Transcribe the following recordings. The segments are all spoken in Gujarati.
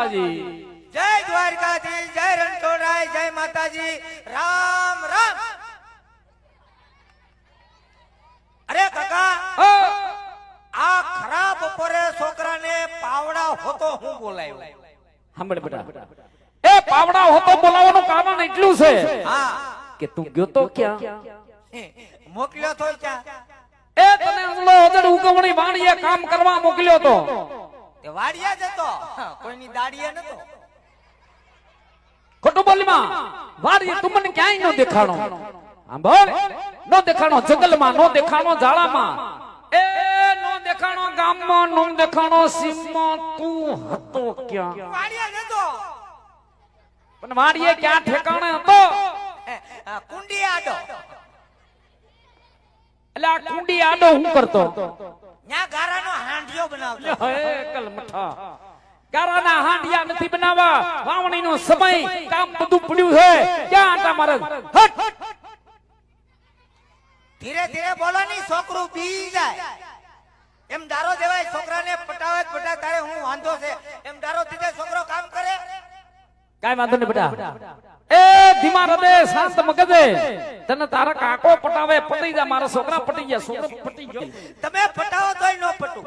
માતાજી. જય દ્વારકાધીશ જય રણછોડરાય જય માતાજી. રામ રામ. અરે કાકા આ ખરાબ બપોરે છોકરાને પાવડા હોતો હું બોલાયો? સાંભળ બેટા. એ પાવડા હોતો બોલાવવાનું કારણ એટલું છે હા. કે તું ગયો તો ક્યાં? મોકલ્યો તો ક્યાં? એ તને અજડ ઉગવણી વાણીએ કામ કરવા મોકલ્યો તો. તે વાડિયા જતો કોઈની દાડીએ નતો. ખોટું બોલીમાં વાડિયે તું મને ક્યાંય નો દેખાણો? સાંભળ નો દેખાણો જંગલમાં નો દેખાણો ઝાડામાં. એ નો દેખાણો ગામમાં નો દેખાણો સીમમાં તું હતો ક્યાં? વાડિયા નતો પણ વાડીએ ક્યાં ઠેકાણે હતો? કુંડી આડો. એટલે આ કુંડી આડો હું કરતો? ન્યા ગારાનો હાંડિયો બનાવતો. હે કલમઠા ગારાના હાંડિયા નથી બનાવવા. વાવણીનો સમય કામ બધું પડ્યું છે. ક્યાં આટા મારે? હટ! ધીરે ધીરે બોલો ની છોકરું બી જાય. એમ દારો દેવાય છોકરાને પટાવે જ તારે હું વાંધો છે? એમ દારો છોકરો કામ કરે? કાઈ વાંધો નહીં બેટા. એ ધીમા હૃદય શાંત મગજે. તને તારા કાકો પટાવે પટી જા. મારા છોકરા પટી ગયા. છોકરો પટી ગયો. તમે પટાવો તોય નો પટું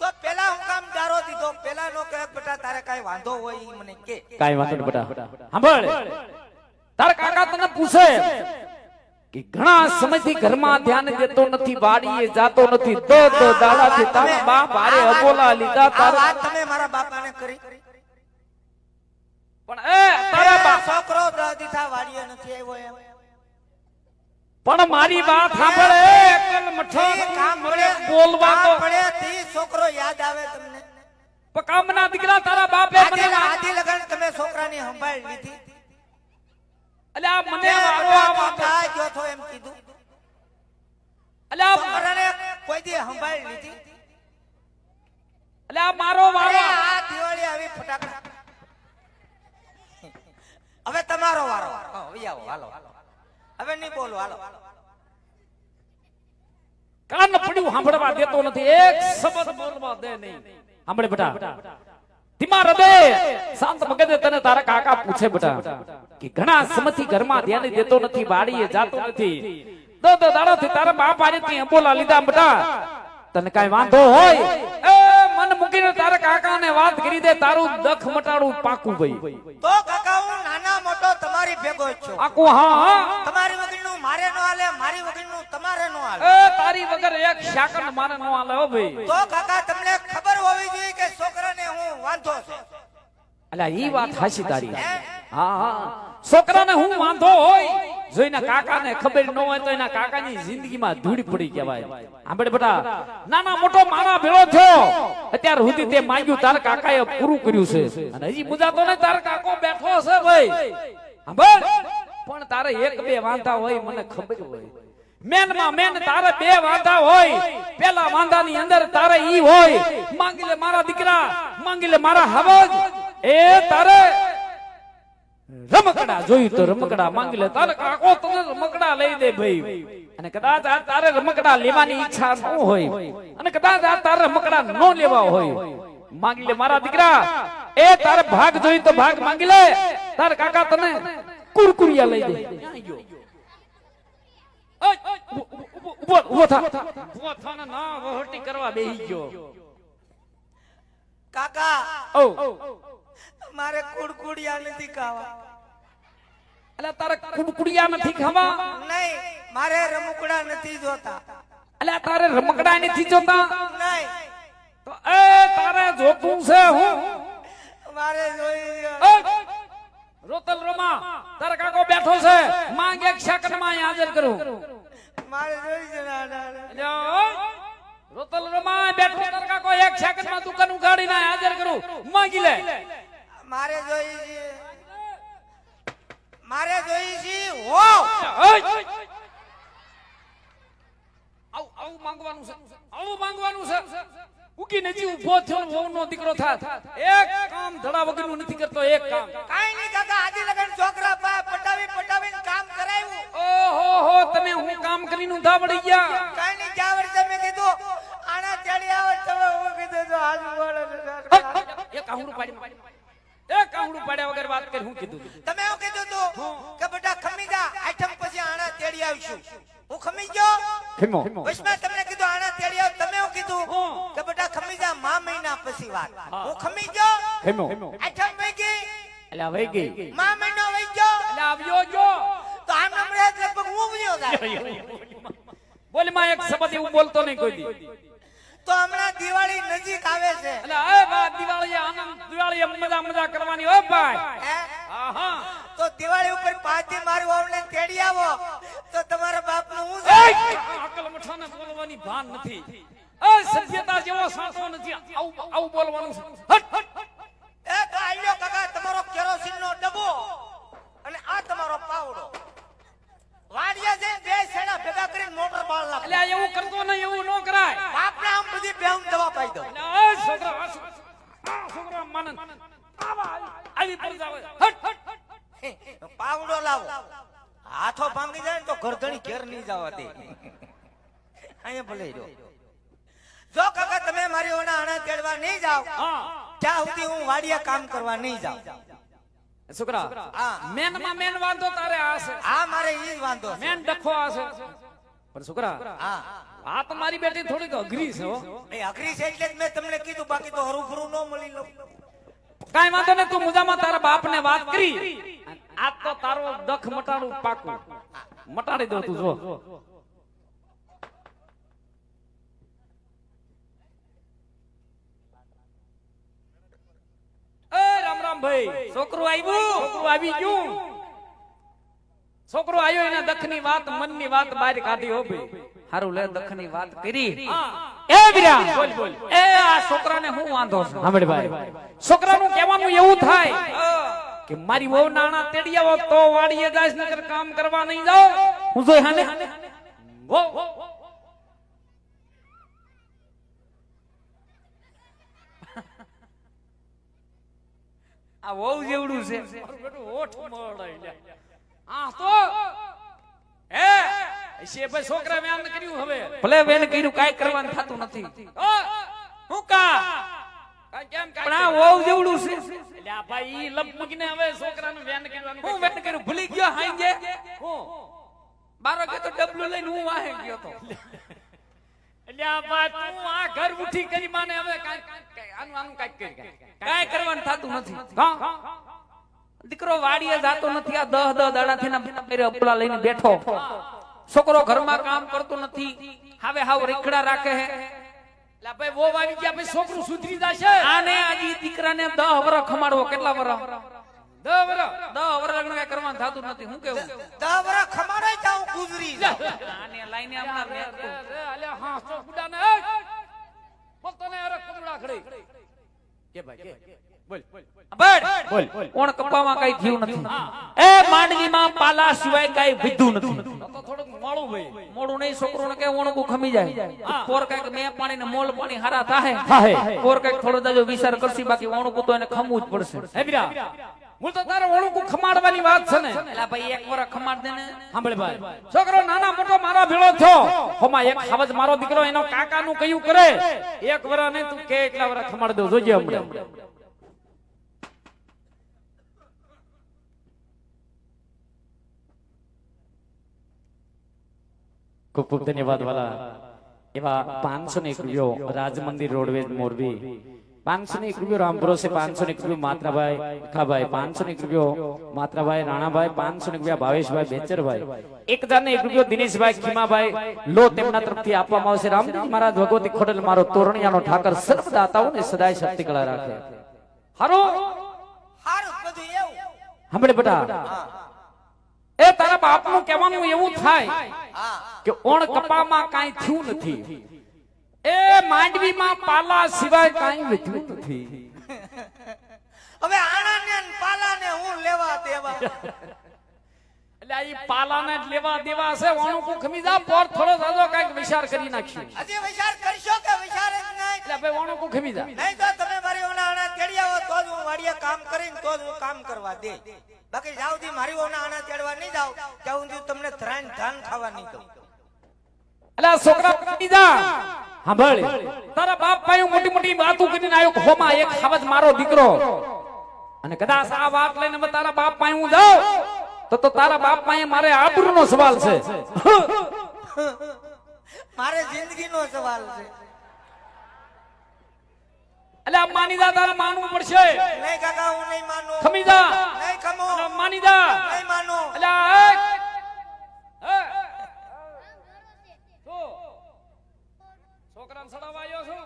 તો પેલા હું કામ દારો દીધો પેલા નો કહે બેટા તારે કાઈ વાંધો હોય ઈ મને કે. કાઈ વાંધો નહીં બેટા. સાંભળ તાર કાકા તને પૂછે કે ઘણા સમયથી ઘરમાં ધ્યાન દેતો નથી વાડીએ જાતો નથી તો તો દાડાથી તારા બા ભારે આ અબોલા લીધા તારા વાત તમે મારા બાપાને કરી. પણ એ તારા બાપ છોકરો દસ વાડીએ નથી આવ્યો એમ. પણ મારી વાત સાંભળે એકલ મઠો બોલવા તો. પડે તી છોકરો યાદ આવે તમને. પણ કામના દીકરા તારા બાપે મને વાત- લગન તમે છોકરાની સંભાળ લીધી. અલ્યા મને તે આ વાત મોટા ગયો તો એમ કીધું. અલ્યા છોકરાને કોઈ દી સંભાળ લીધી. અલ્યા મારો વારો. આ દિવાળી આવી ફટાકડા. હવે તમારો વારો. હવે આવો હાલો. હવે નહીં બોલો હાલો. કાન પડ્યું સાંભળવા દેતો નથી. એક શબ્દ બોલવા દે નહીં. સાંભળે બેટા. ધીમા હૃદય શાંત મગજે તને તારા કાકા પૂછે બેટા કે ઘણા સમયથી ઘરમાં ધ્યાન દેતો નથી વાડીએ જાતો નથી. દો દો દાડાથી તારા બાપ આરે ત્યાં બોલા લીધા બેટા. તને કાઈ વાંધો હોય? એ મન મૂકીને તારા કાકાને વાત કરી દે તારું દખ મટાડું પાકું ભાઈ. તો કાકા હું નાના મોટો તમારી ભેગો છું. પાકું હા હા. તમારી વગરનું મારે નો હાલે મારી વગરનું તમારે નો હાલે. એ તારી વગર એક શાકન મારે નો હાલે હો ભાઈ. તો કાકા તમને ખબર હોવી જોઈએ કે છોકરાને હું વાંધો છે. અલ્યા ઈ વાત હાચી તારી. હા હા. છોકરાને હું વાંધો હોય? જો એના કાકાને ખબર ન હોય તો એના કાકાની જિંદગીમાં ધૂળ પડી કહેવાય. આંબળે બેટા નાના મોટો મારા ભેળો થયો. અત્યાર સુધી તે માંગ્યું તારા કાકાએ પૂરું કર્યું છે. અને હજી બુજાતો ને તારો કાકો બેઠો છે ભાઈ. પણ તારે એક બે વાંધા હોય મને ખબર હોય. મેનમાં મેન તારે બે વાંધા હોય. પેલા વાંધાની અંદર તારે ઈ હોય. માંગી લે મારા દીકરા માંગી લે મારા હવજ. એ તારે રમકડા જોયું તો રમકડા માંગી લે તારે કાકો તને રમકડા લઈ દે ભાઈ. અને કદાચ આ તારે રમકડા લેવાની ઈચ્છા ન હોય. અને કદાચ આ તારે રમકડા ન લેવા હોય. માંગી લે મારા દીકરા એ તારે ભાગ જોઈ તો ભાગ માંગી લે તારે કાકા તને કુરકુરિયા લઈ દે. ઊભો, ઊભો, ઊભો, ઊભો થા ઊભો થા ના વહોટી કરવા બેહી ગયો કાકા ઓ મારે કુડકુડિયા નથી ખાવા. એટલે તારે કુડકુડિયા નથી ખાવા? નહીં મારે રમકડા નથી જોતા. એટલે તારે રમકડા નથી જોતા? નહીં. તો એ તારે જોતું છે હું? મારે ઓય, રોતલ રમા તારા કાકો બેઠો છે. માંગ એક સેકન્ડમાં હાજર કરું. મારે જોઈ છે રોતલ રમા બેઠો તરકા કોઈ એક સેકન્ડમાં દુકાન ઉગાડી ના હાજર કરું. માંગી લે. મારે જોઈ છે. મારે જોઈ છે હો! આવું આવું માંગવાનું છે. આવું માંગવાનું છે. ઉગીને જી ઊભો થયો ને વહુનો દીકરો થાત. એક કામ ધડા વગરનું નથી કરતો એક કામ. કાઈ નહીં કાકા આજી લગન છોકરા પા પટાવી પટાવીને કામ કરાવ્યું ઓહો હો તમે હું કામ કરીને ઊંધા પડી ગયા? કાઈ નહીં જ્યાં વર્ષે તમે કીધું આના ચડી આવે તમે હું કીધું જો આજ બોલે એક કાહુડું પાડી. એક કાહુડું પાડ્યા વગર વાત કરી હું કીધું તમે એવું કીધું તું? કે બેટા ખમી જા આઠમ પછી આણા તેડી આવીશું. હું ખમી ગયો? ખમો. વૈષ્ણવ તમને કીધું આણા તેડી આવ તમે એવું કીધું? મહિના પછી વાત. હું. ખમી ગયો? ખીમો આઠમ વહી ગઈ? એટલે વહી ગઈ. મા મહિનો વહી ગયો? એટલે આવ્યો જો. તો આમ નામ રહે લગભગ હું ગયો બોલમાં એક શબ્દ એવું બોલતો નહીં કોઈ દી. તો હમણાં દિવાળી નજીક આવે છે. એટલે એ બા દિવાળી આનંદ દિવાળી મજા મજા કરવાની. હો ભાઈ. હે? આહા. તો દિવાળી ઉપર પાછી મારું આવને તેડી આવો. તો તમારા બાપનું હું અકલ મઠાને બોલવાની ભાન નથી. એ સભ્યતા જેવો સાચો નથી આવું આવું બોલવાનું છે. હટ! એ તો આલ્યો કાકા તમારો કેરોસીનનો ડબ્બો અને આ તમારો પાવડો. વાડિયા જે બે છેડા ભેગા કરીને મોટર બાળ નાખ. એટલે એવું કરતો નહીં એવું ન કરાય. બાપને આમ બધી બેહમ દવા પાઈ દો એટલે એ છોકરા આ છોકરા- માનન. આવા આવી પડી જાવ હટ! હટ પાવડો લાવો. હાથો ભાંગી જાય ને તો ઘરધણી ઘેર નહીં જવા દે. અહીંયા ભલે રહ્યો. જો કાકા તમે મારી ઓના આણા તેડવા નહીં જાઓ. હા. ત્યાં સુધી હું વાડિયા કામ કરવા નહીં જાઉં. છોકરા હા. મેનમાં મેન વાંધો તારે આ છે આ મારે ઈ વાંધો મેન ડખો આ છે પણ છોકરા હા. વાત મારી બેટી થોડીક અઘરી છે હો. એ અઘરી છે એટલે મેં તમને કીધું બાકી તો હરું ફરું ન મળી લઉં. કાઈ વાંધો નહીં તું મુજામાં તારા બાપ ને વાત કરી. આ તો તારો દખ મટાડું પાકું. મટાડી દઉં તું જો એ રામ રામ ભાઈ છોકરું આવ્યું? છોકરું આવી ગયું. છોકરો આવ્યો એના દખની વાત મનની વાત બહાર કાઢી હો ભાઈ. હારું લે દખની વાત કરી. એ વિરા બોલ બોલ. એ આ છોકરાને હું વાંધો છે? સાંભળ ભાઈ. છોકરાનું કહેવાનું એવું થાય કે મારી વહુ નાણા તેડી આવો તો વાડીએ જાય નકર કામ કરવા નહીં જાવ હું જોઈ હાને? વહુ આ વહુ જેવડું છે. આ તો હે? છે ભાઈ છોકરા મેં આમ કર્યું હવે. ભલે બેન કર્યું કાંઈ કરવાનું થતું નથી. હું કા? કાંઈ કેમ કાંઈ પણ આ વહુ જેવડું છે. એટલે આ ભાઈ ઈ લપ હવે છોકરાનું વેન કરવાનું હું વેટ કર્યું? ભૂલી ગયો હાઈ જે હું? બારો કે તો ડબલું લઈને હું વાહે ગયો તો. દીકરો વાડીએ જાતો નથી. આ દહ દહ દાડાથી ના પેરે લઈને બેઠો. છોકરો ઘરમાં કામ કરતો નથી. હવે હાવ રેખડા રાખે હે. ભાઈ વો આવી ગયા ભાઈ છોકરું સુધરી જશે? આને આજી દીકરાને દહ વરસ ખમાડવો. કેટલા વરસ દસ વરસ. દહ વરસ લગ્ન કાંઈ કરવાનું થતું નથી. હું કેવું? દહ વરસ ખમાડો જાઉં ગુજરી. આને લાઈને હમણાં મેં રે, રે, હા, તો બુડાને, એ! બોલતો અરે કમળા ખડી. કે ભાઈ, કે. બોલ. બળ કોણ કપામાં કઈ થયું નથી. એ માંડવીમાં પાલા સિવાય કઈ વિધું નથી. તો તો થોડુંક મોડું ભાઈ. મોડું નહીં છોકરો ને કે ઓણકું ખમી જાય. કોર કંઈક મેં પાણી ને મોલ પાણી હારા થાય કોર કંઈક થોડો દાજો વિચાર કરશી બાકી ઓણકું તો એને ખમવું જ પડશે. હે હું તો તારે ઓળું ખમાડવાની વાત છે ને. એલા ભાઈ એક વરસ ખમાડ દે ને. સાંભળ ભાઈ છોકરો નાના મોટો મારો ભેળો થયો. હોમાં એક ખાવજ મારો દીકરો એનો કાકા નું કયું કરે? એક વર ને તું કે એટલા વર ખમાડ દઉં જોજે હમણાં. ખૂબ ખૂબ ધન્યવાદ વાલા. એવા પાંચસો ને એક રાજમંદિર રોડવેજ મોરબી. પાંચસો એક રૂપિયો રામપુરો છે પાંચસો એક રૂપિયો માત્રાભાઈ ખાભાઈ પાંચસો એક રૂપિયો માત્રાભાઈ રાણાભાઈ પાંચસો એક રૂપિયા ભાવેશભાઈ બેચરભાઈ. એક હજાર ને એક રૂપિયો દિનેશભાઈ ખીમાભાઈ લો તેમના તરફથી આપવામાં આવશે. રામદેવ મહારાજ ભગવતી ખોડલ મારો તોરણિયાનો ઠાકર સર્વ દાતાઓને સદાય શક્તિ કળા રાખે. હારો? હારો હમણે બેટા. એ તારા બાપનું કહેવાનું એવું થાય કે ઓણ કપામાં કાંઈ થયું નથી. એ માંડવીમાં પાલા સિવાય કાંઈ વધ્યું નથી. હવે આણાને ને પાલાને હું લેવા દેવા? એટલે આ પાલાને જ લેવા દેવા છે ઓણું કુ ખમી જા પોર થોડો સાદો કાંઈક વિચાર કરી નાખ્યો હજી વિચાર કરશો કે વિચાર જ નહીં? એટલે ભાઈ ઓણું કુ ખમી જા નહીં તો તમે મારી ઓના આણા તેડી આવો તો જ હું વાડીએ કામ કરીને તો જ હું કામ કરવા દે. બાકી સુધી મારી ઓના આણા તેડવા નહીં જાવ ત્યાં હું તમને ધ્રાન ધાન ખાવા નહીં દઉં. એટલે છોકરા ખમી જા સાંભળ તારા બાપ પાયું મોટી મોટી વાતો કરીને આવ્યો ખોમાં હોમાં એક ખાવજ મારો દીકરો. અને કદાચ આ વાત લઈને મેં તારા બાપ પાસે હું જાઉં તો તો તારા બાપ પાસે મારે આબરૂનો સવાલ છે. મારે જિંદગીનો સવાલ છે. એટલે આ માની જા તારે માનવું પડશે. નહીં કાકા હું નહીં માનું. ખમી જા. નહીં ખમો. માની જા. નહીં માનું. એટલે આ એક. એ. શું? છોકરાને સડાવવા આવ્યો છું?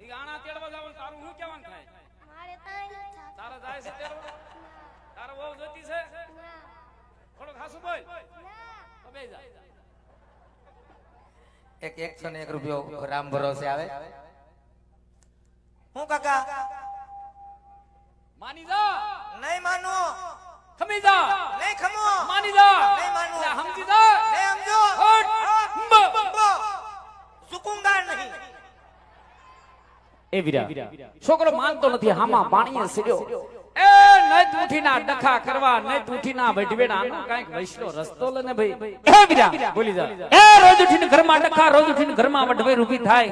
ઈ આણા તેડવા જવાનું તારું શું કહેવાનું થાય? મારે તાઈ નથી તારે જાય છે તેડવા? તારે બહુ જોતી છે? ના. થોડું ખાસું બોલ. ના. તો બે જા. એક એકસો ને એક રૂપિયો રામ ભરોસે આવે. હું કાકા? માની જા. નહીં માનું ખમી જા. નહીં ખમો. માની જા. નહીં માનું. સમજી જા. નહીં સમજો. ઝુકુંગા નહીં. એ વીરા છોકરો માનતો નથી હામાં પાણીએ સીડ્યો. એ નત ઉઠીના ડખા કરવા નત ઉઠીના વઢવેડા આનો કાંઈક વૈષ્ણો રસ્તો લે ને ભાઈ. એ વીરા બોલી જા. એ રોજ ઉઠીને ઘરમાં ડખા રોજ ઉઠીને ઘરમાં વઢવેર ઊભી થાય.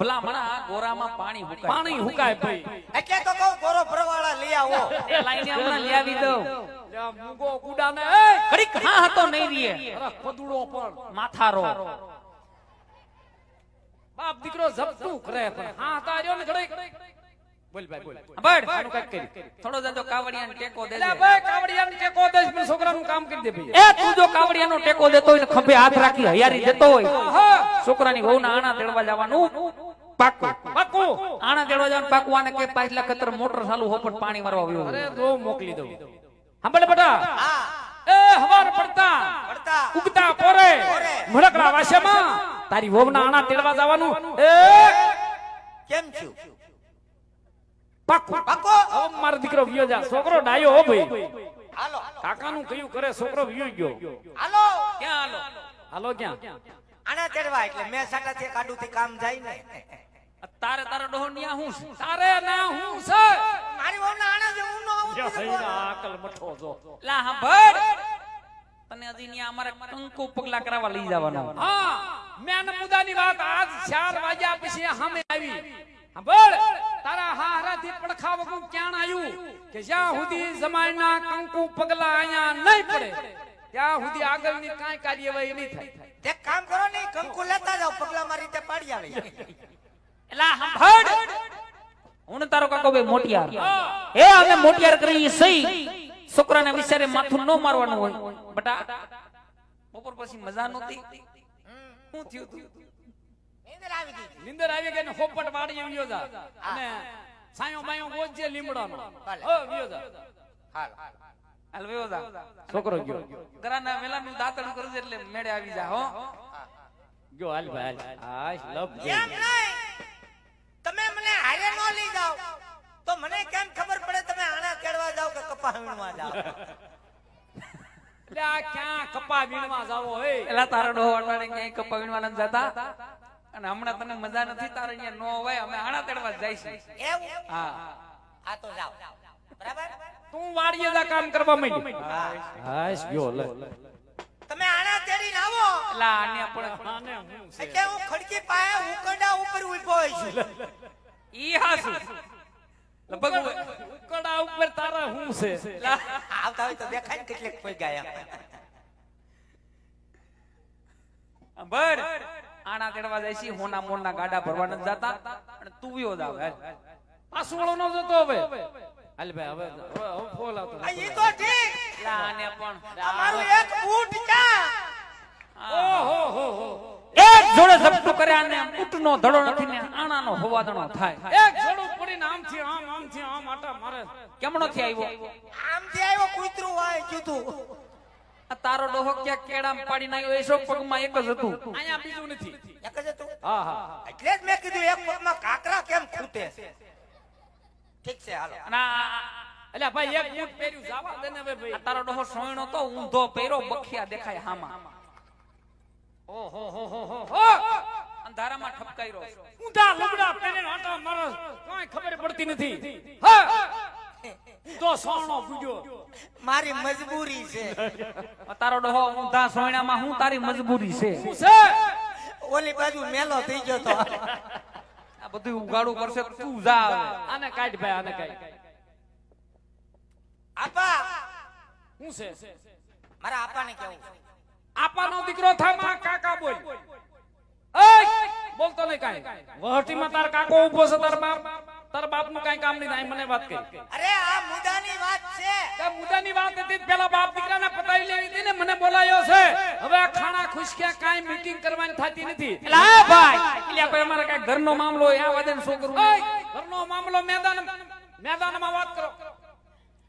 ભલા મણા ગોરામાં પાણી હુકાય. પાણી હુકાય ભાઈ. એટલે તો કહું ગોરો ભરવાળા લઈ આવો. એ લાઈને હમણાં લઈ આવી દઉં. લ્યા, મૂગો કુડાને એ ઘડીક હા હતો નહીં રીએ પદુડો પણ. માથારો. બાપ દીકરો ઝપટું કરે પણ હા હતા ને ઘડીક. બોલ ભાઈ બોલ. બળ આનું કાંઈક કરી થોડો જાજો કાવડિયાને ટેકો દેજે. એટલે ભાઈ કાવડિયાને ટેકો દેશ પણ છોકરાનું કામ કરી દે ભાઈ. એ તું જો કાવડિયાનો ટેકો દેતો હોય ને ખંભે હાથ રાખી હયારી દેતો હોય હા છોકરાની વહુના આણા તેડવા જવાનું. પાકું. પાકું. આણા તેડવા જવાનું પાકું. આને કે પાછલા ખતર મોટર ચાલુ હોપટ પાણી મારવા આવ્યો અરે મોકલી દઉં. સાંભળ બેટા. એ હવાર પડતા. પડતા. ઉગતા પોરે. મડકડા વાસેમાં તારી વહુના આણા તેડવા જવાનું. એ. કેમ છું પાકો. પાકો? હવે મારો દીકરો વિયો જા. છોકરો ડાયો હો ભાઈ. હાલો. કાકાનું કયું કરે છોકરો વિયો ગયો. હાલો. ક્યાં હાલો? હાલો ક્યાં? આણા તેડવા એટલે મેં સાટાથી કાઢુથી કામ જાય ને. તારે તારે ડોહનિયા હું છે? તારે ના હું છે? મારી વહુના આણા જે હું નો આવું જો હૈરા આકલ મઠો જો. લા હા ભર તને હજી ન્યા અમારે કંકુ પગલા કરાવવા લઈ જવાનો. હા. મેં મુદાની વાત આજ ચાર વાગ્યા પછી સામે આવી. સાંભળ તારા હારાથી પડખા વગર ક્યાં આવ્યું કે જ્યાં સુધી જમાઈના કંકુ પગલા અહીંયા નહીં પડે ત્યાં સુધી આગળની કાંઈ કાર્યવાહી નહીં થાય. એક કામ કરો ને કંકુ લેતા જાવ પગલા મારી રીતે પાડી આવી. એલા સાંભળ હું. તારો કાકો ભાઈ મોટિયાર. એ અમે મોટિયાર કરી સહી. છોકરાને વિચારે માથું ન મારવાનું હોય. બટા બપોર પછી મજા નહોતી. શું થયું તું? નીંદર આવી ગઈ. નિંદર આવી ગઈ ને હોપટ વાળી વિયો જા. અને સાયો બાયો ગોજે લીમડાનો. ભલે. વિયો જા. હાલ. હાલ વેવો જા. છોકરો ગયો. ઘરાના વેલાનું દાંતણ કરું એટલે મેળે આવી જા હો. ગયો હાલ ભાઈ હાલ. નહીં. ન લઈ જાઓ. તો મને કેમ ખબર પડે તમે આણા કેળવા જાઓ કે કપા વીણવા જાઓ? એટલે આ ક્યાં કપા વીણવા જાવો હે? એલા તારા ડોહ વાળવાને ક્યાંય કપા વીણવા નથી જતા? અને હમણાં તને મજા નથી તારે અહીંયા નો હોય અમે આણા તેડવા જઈશું. એવું? હા. આ તો જાઓ. બરાબર? તું વાડીએ જા કામ કરવા માંડી હાશ ગયો લે. તમે આણા તેડીને આવો એટલે આને પણ આને હું છે એટલે હું ખડકી પાયા ઉકડા ઉપર ઊભો છું. ઈ હાસુ. લગભગ ઉકડા ઉપર તારા હું છે? આવતા હોય તો દેખાય કેટલેક કોઈ ગયા. ભર. આણા તેડવા જાય છે હોના મોના ગાડા ભરવા જાતા અને તું વિયો જાવ નો જતો હવે. હાલ ભાઈ હવે હવે ફોલ આવતો આ ઈ તો ઠીક. એલા આને પણ. અમારું એક બૂટ ક્યાં ઓહો હો હો. એક જોડે ઝપટું કરે આને ઊંટનો ધડો નથી ને આણાનો હોવાદણો થાય. એક જોડું પડીને આમથી આમ આમથી આમ આટા મારે. કેમણો થી આવ્યો આમથી આવ્યો કૂતરું હોય કીધું. આ તારો ડોહો ક્યાંક કેળામાં પાડી નાખ્યો એસો પગમાં એક જ હતું? અહીંયા બીજું નથી. એક જ હતું? હા હા. એટલે જ મેં કીધું એક પગમાં કાકરા કેમ ખૂટે? ઠીક છે હાલો. ના એટલે ભાઈ એક બૂટ પહેર્યું જાવા દે ને હવે ભાઈ. તારો ડોહો સોયણો તો ઊંધો પહેરો બખિયા દેખાય હામાં. અંધારામાં ઠપકાઈ રહ્યો. ઊંધા લુગડા પહેરીને આટા મારો કાંઈ ખબર પડતી નથી. હા! તો સોણો પૂજ્યો. મારી મજબૂરી છે. તારો ડહો ઊંધા સોયણામાં હું તારી મજબૂરી છે? શું છે? ઓલી બાજુ મેલો થઈ ગયો તો. આ બધું ઉગાડું કરશે તું જા આને કાઢ ભાઈ આને કાઢ. આપા! શું છે? મારા આપાને કેવું છે? આપાનો દીકરો થામા કાકા બોલ. એ બોલતો નહીં કાંઈ. વહટીમાં તાર કાકો ઊભો છે તાર બાપ. તાર બાપનું કાંઈ કામ નહીં થાય મને વાત કરી અરે આ મુદ્દાની વાત છે. કે મુદ્દાની વાત હતી પેલા બાપ દીકરાને પતાવી લેવી હતી ને મને બોલાયો છે. હવે આ ખાણા ખુશક્યા કાંઈ મીટિંગ કરવાની થતી નથી. એટલે ભાઈ. એટલે કોઈ અમારે કાંઈ ઘરનો મામલો હોય આ વાદન શું કરું? ઘરનો મામલો મેદાન મેદાનમાં વાત કરો.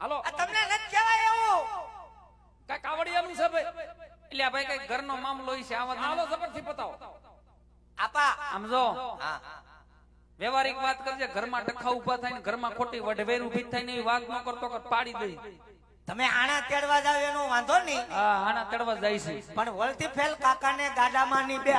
હાલો. આ તમને નથી કહેવાય એવું. કાંઈ કાવડિયાનું છે ભાઈ? એટલે આ ભાઈ કઈ ઘરનો મામલો છે આ વધે હાલો જબરથી બતાવો આપા સમજો? હા. વ્યવહારિક વાત કરજે ઘરમાં ટખા ઊભા થાય ને ઘરમાં ખોટી વઢવેર ઊભી થાય ને એવી વાત ન કરતો કર પાડી દઈ તમે આણા તેડવા જાવ એનો વાંધો નહીં. હા આણા તેડવા જાય છે. પણ વળતી ફેલ કાકાને ગાડામાં ની બે